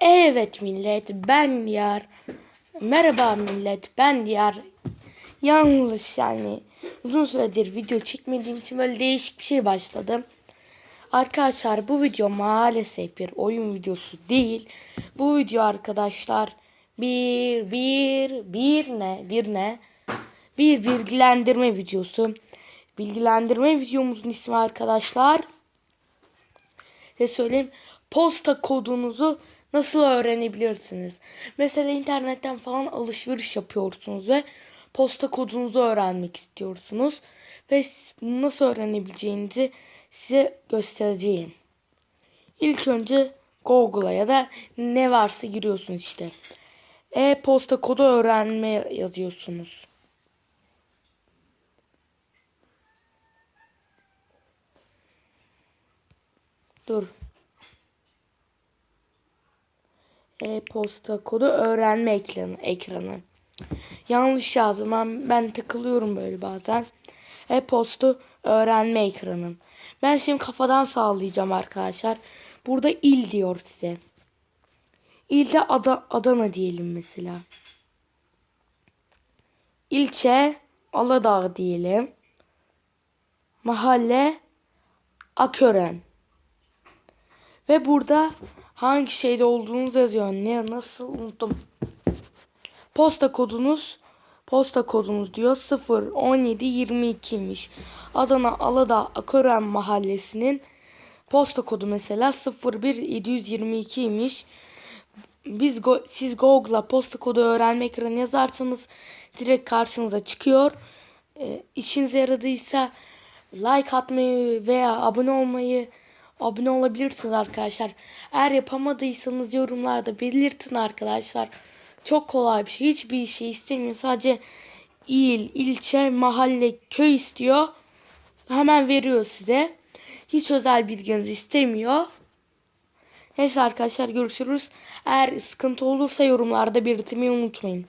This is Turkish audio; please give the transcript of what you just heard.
Evet millet ben Diyar. Merhaba millet ben Diyar. Yanlış yani uzun süredir video çekmediğim için böyle değişik bir şey başladım. Arkadaşlar bu video maalesef bir oyun videosu değil. Bu video arkadaşlar bir bir bir ne bir ne bir bilgilendirme videosu. Bilgilendirme videomuzun ismi arkadaşlar size söyleyeyim. Posta kodunuzu nasıl öğrenebilirsiniz? Mesela internetten falan alışveriş yapıyorsunuz ve posta kodunuzu öğrenmek istiyorsunuz. Ve nasıl öğrenebileceğinizi size göstereceğim. İlk önce Google'a ya da ne varsa giriyorsunuz işte. E-posta kodu öğrenme yazıyorsunuz. Dur. E-posta kodu öğrenme ekranı. ekranı. Yanlış yazdım. Ben, ben takılıyorum böyle bazen. E-posta öğrenme ekranı. Ben şimdi kafadan sağlayacağım arkadaşlar. Burada il diyor size. İlde Ada, Adana diyelim mesela. İlçe Aladağ diyelim. Mahalle Akören. Ve burada hangi şeyde olduğunuz yazıyor. Ne nasıl unuttum. Posta kodunuz posta kodunuz diyor 0 17 22'ymiş. Adana Aladağ Akören mahallesinin posta kodu mesela 01 722'ymiş. Biz go siz Google'a posta kodu öğrenme ekranı yazarsanız direkt karşınıza çıkıyor. E, işinize yaradıysa like atmayı veya abone olmayı abone olabilirsiniz arkadaşlar. Eğer yapamadıysanız yorumlarda belirtin arkadaşlar. Çok kolay bir şey. Hiçbir şey istemiyor. Sadece il, ilçe, mahalle, köy istiyor. Hemen veriyor size. Hiç özel bilginizi istemiyor. Neyse arkadaşlar görüşürüz. Eğer sıkıntı olursa yorumlarda belirtmeyi unutmayın.